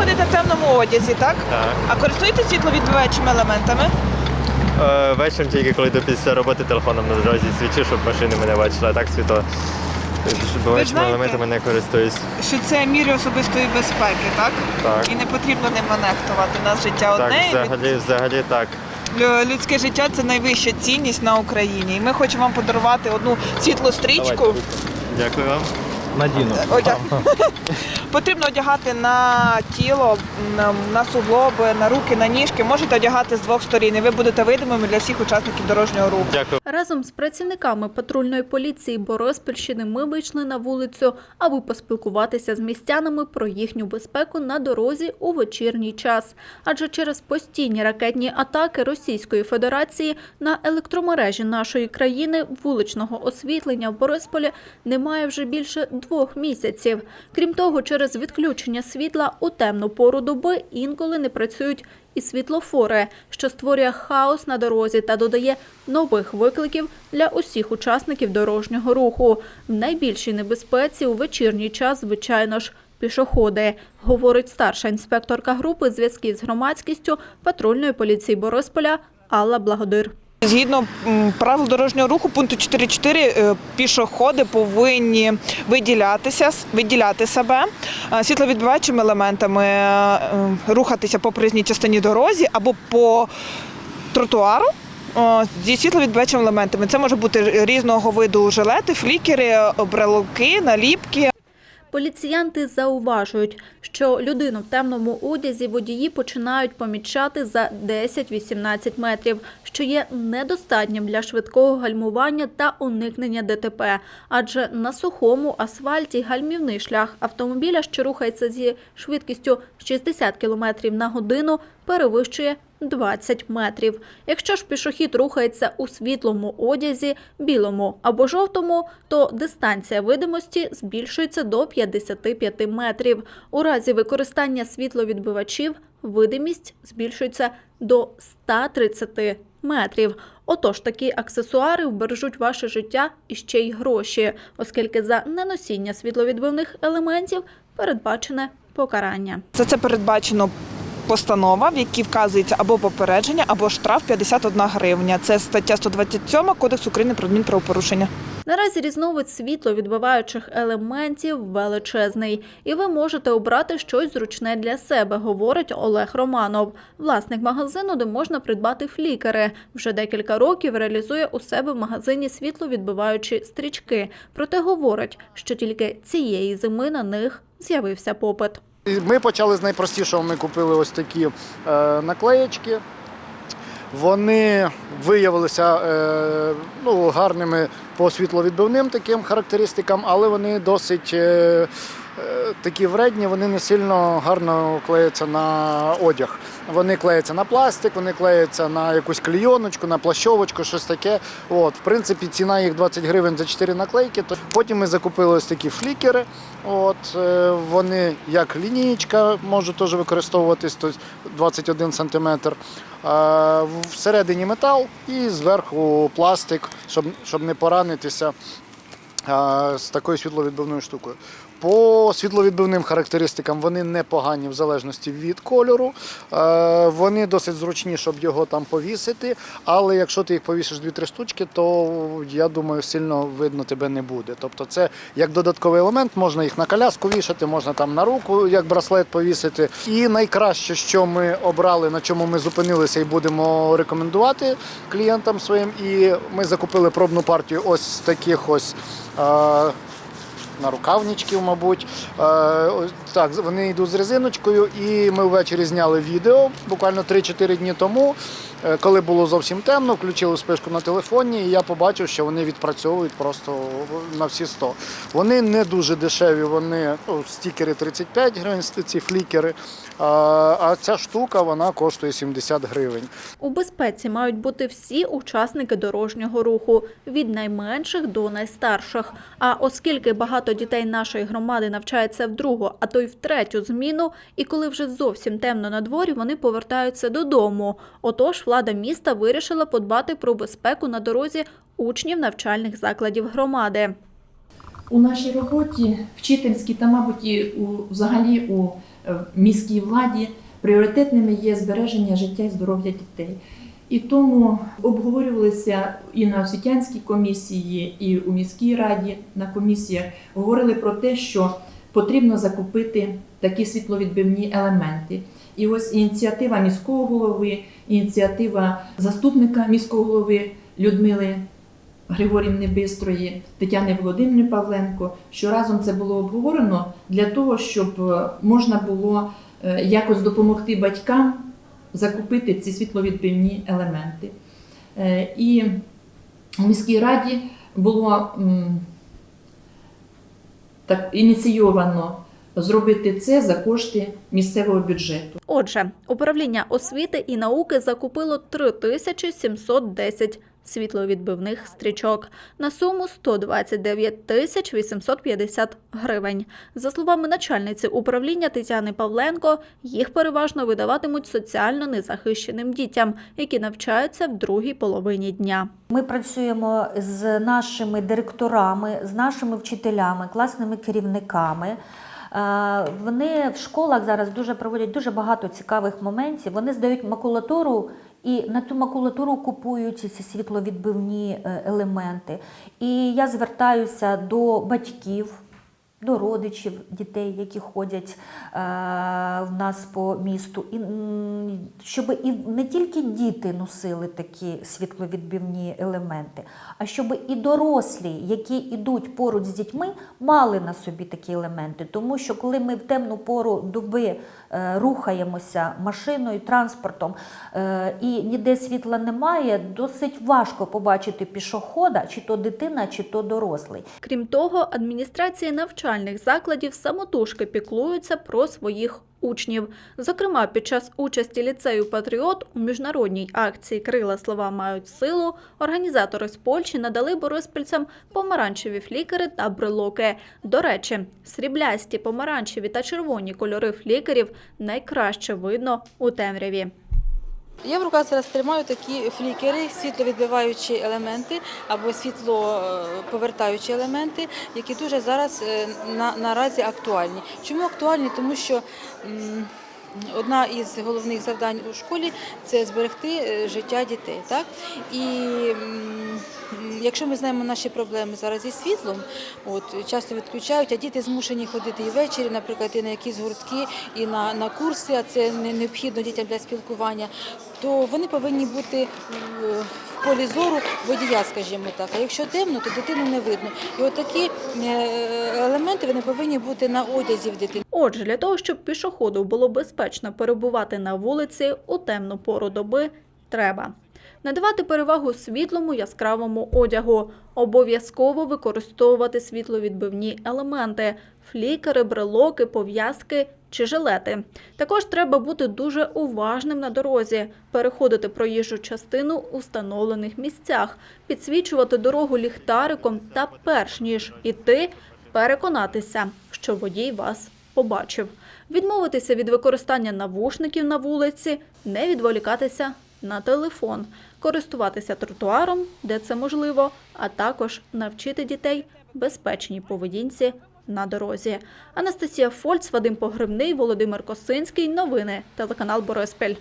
ходите в темному одязі, так? Так. А користуєтесь світловідбиваючими елементами? Е, вечором тільки коли йду після роботи телефоном на дорозі свічу, щоб машини мене бачили, а так світло. Знаєте- елементами не користуюсь. Що це міри особистої безпеки, так? Так. І не потрібно ними нехтувати. У нас життя Так, одне. і взагалі, взагалі так. Людське життя це найвища цінність на Україні. І ми хочемо вам подарувати одну світлу стрічку. Дякую вам. Надіну. Одяг. Потрібно одягати на тіло, на, на суглоби, на руки, на ніжки. Можете одягати з двох сторін. І ви будете видимими для всіх учасників дорожнього руху. Дякую. Разом з працівниками патрульної поліції Бориспільщини ми вийшли на вулицю, аби поспілкуватися з містянами про їхню безпеку на дорозі у вечірній час. Адже через постійні ракетні атаки Російської Федерації на електромережі нашої країни вуличного освітлення в Борисполі немає вже більше двох місяців. Крім того, через відключення світла у темну пору доби інколи не працюють і світлофори, що створює хаос на дорозі та додає нових викликів для усіх учасників дорожнього руху. В найбільшій небезпеці у вечірній час, звичайно ж, пішоходи, говорить старша інспекторка групи зв'язків з громадськістю патрульної поліції Борисполя Алла Благодир. Згідно правил дорожнього руху пункту 4.4 е, пішоходи повинні виділятися, виділяти себе е, світловідбиваючими елементами, е, рухатися по проїзній частині дорозі або по тротуару. Зі світловідбиваючими елементами це може бути різного виду жилети, флікери, брелоки, наліпки. Поліціянти зауважують, що людину в темному одязі водії починають помічати за 10-18 метрів, що є недостатнім для швидкого гальмування та уникнення ДТП. Адже на сухому асфальті гальмівний шлях автомобіля, що рухається зі швидкістю 60 км на годину, перевищує 20 метрів. Якщо ж пішохід рухається у світлому одязі, білому або жовтому, то дистанція видимості збільшується до 55 метрів. У разі використання світловідбивачів видимість збільшується до 130 метрів. Отож, такі аксесуари вбережуть ваше життя і ще й гроші, оскільки за неносіння світловідбивних елементів передбачене покарання. За це передбачено постанова, в якій вказується або попередження, або штраф 51 гривня. Це стаття 127 Кодексу України про адмінправопорушення. Наразі різновид світловідбиваючих елементів величезний, і ви можете обрати щось зручне для себе, говорить Олег Романов, власник магазину, де можна придбати флікери. Вже декілька років реалізує у себе в магазині світловідбиваючі стрічки. Проте говорить, що тільки цієї зими на них з'явився попит. Ми почали з найпростішого. Ми купили ось такі е, наклеєчки. Вони виявилися е, ну, гарними по світловідбивним таким характеристикам, але вони досить е, такі вредні, вони не сильно гарно клеяться на одяг. Вони клеяться на пластик, вони клеяться на якусь клійоночку, на плащовочку, щось таке. От, в принципі, ціна їх 20 гривень за 4 наклейки. Потім ми закупили ось такі флікери. От, е, вони як лінійка можуть теж використовуватись, тобто 21 см. Всередині метал і зверху пластик, щоб, щоб не поранитися з такою світловідбивною штукою. По світловідбивним характеристикам вони непогані в залежності від кольору. Е, Вони досить зручні, щоб його там повісити. Але якщо ти їх повісиш 2-3 штучки, то я думаю, сильно видно тебе не буде. Тобто, це як додатковий елемент, можна їх на коляску вішати, можна там на руку як браслет повісити. І найкраще, що ми обрали, на чому ми зупинилися і будемо рекомендувати клієнтам своїм. І ми закупили пробну партію ось таких ось. На рукавничків, мабуть. Е, так, вони йдуть з резиночкою, і ми ввечері зняли відео буквально 3-4 дні тому, коли було зовсім темно, включили спишку на телефоні, і я побачив, що вони відпрацьовують просто на всі 100. Вони не дуже дешеві, вони ну, стікери 35 гривень, ці флікери. А, а ця штука вона коштує 70 гривень. У безпеці мають бути всі учасники дорожнього руху від найменших до найстарших. А оскільки багато дітей нашої громади навчаються в другу, а то й в третю зміну, і коли вже зовсім темно на дворі, вони повертаються додому. Отож, влада міста вирішила подбати про безпеку на дорозі учнів навчальних закладів громади. У нашій роботі вчительській та, мабуть, і у, взагалі у е, міській владі пріоритетними є збереження життя і здоров'я дітей. І тому обговорювалися і на освітянській комісії, і у міській раді на комісіях говорили про те, що потрібно закупити такі світловідбивні елементи. І ось ініціатива міського голови, ініціатива заступника міського голови Людмили Григорівни Бистрої, Тетяни Володимирівни Павленко, що разом це було обговорено для того, щоб е, можна було е, якось допомогти батькам закупити ці світловідбивні елементи. Е, І в міській раді було так ініційовано зробити це за кошти місцевого бюджету. Отже, управління освіти і науки закупило 3710 світловідбивних стрічок на суму 129 тисяч 850 гривень. За словами начальниці управління Тетяни Павленко, їх переважно видаватимуть соціально незахищеним дітям, які навчаються в другій половині дня. Ми працюємо з нашими директорами, з нашими вчителями, класними керівниками. Е, Вони в школах зараз дуже проводять дуже багато цікавих моментів. Вони здають макулатуру і на цю макулатуру купують ці світловідбивні е, елементи. І я звертаюся до батьків. До родичів дітей, які ходять е, в нас по місту, і щоб і не тільки діти носили такі світловідбивні елементи, а щоб і дорослі, які йдуть поруч з дітьми, мали на собі такі елементи. Тому що коли ми в темну пору доби е, рухаємося машиною, транспортом е, і ніде світла немає, досить важко побачити пішохода, чи то дитина, чи то дорослий. Крім того, адміністрації навчальних закладів самотужки піклуються про своїх учнів. Зокрема, під час участі ліцею Патріот у міжнародній акції Крила слова мають силу. Організатори з Польщі надали бориспільцям помаранчеві флікери та брелоки. До речі, сріблясті, помаранчеві та червоні кольори флікерів найкраще видно у темряві. Я в руках зараз тримаю такі флікери, світловідбиваючі елементи або світлоповертаючі елементи, які дуже зараз е, на, наразі актуальні. Чому актуальні? Тому що одна із головних завдань у школі це зберегти е, життя дітей. Так? І якщо ми знаємо наші проблеми зараз зі світлом, от часто відключають, а діти змушені ходити і ввечері, наприклад, і на якісь гуртки, і на, на курси, а це не необхідно дітям для спілкування, то вони повинні бути полі зору водія, скажімо так. А якщо темно, то дитину не видно. І от такі е, елементи вони повинні бути на одязі в дитини. Отже, для того, щоб пішоходу було безпечно перебувати на вулиці у темну пору доби, треба надавати перевагу світлому яскравому одягу, обов'язково використовувати світловідбивні елементи, флікери, брелоки, пов'язки чи жилети. Також треба бути дуже уважним на дорозі, переходити проїжджу частину у встановлених місцях, підсвічувати дорогу ліхтариком та перш ніж іти, переконатися, що водій вас побачив. Відмовитися від використання навушників на вулиці, не відволікатися на телефон, користуватися тротуаром, де це можливо, а також навчити дітей безпечній поведінці на дорозі. Анастасія Фольц, Вадим Погребний, Володимир Косинський. Новини. Телеканал Бориспіль.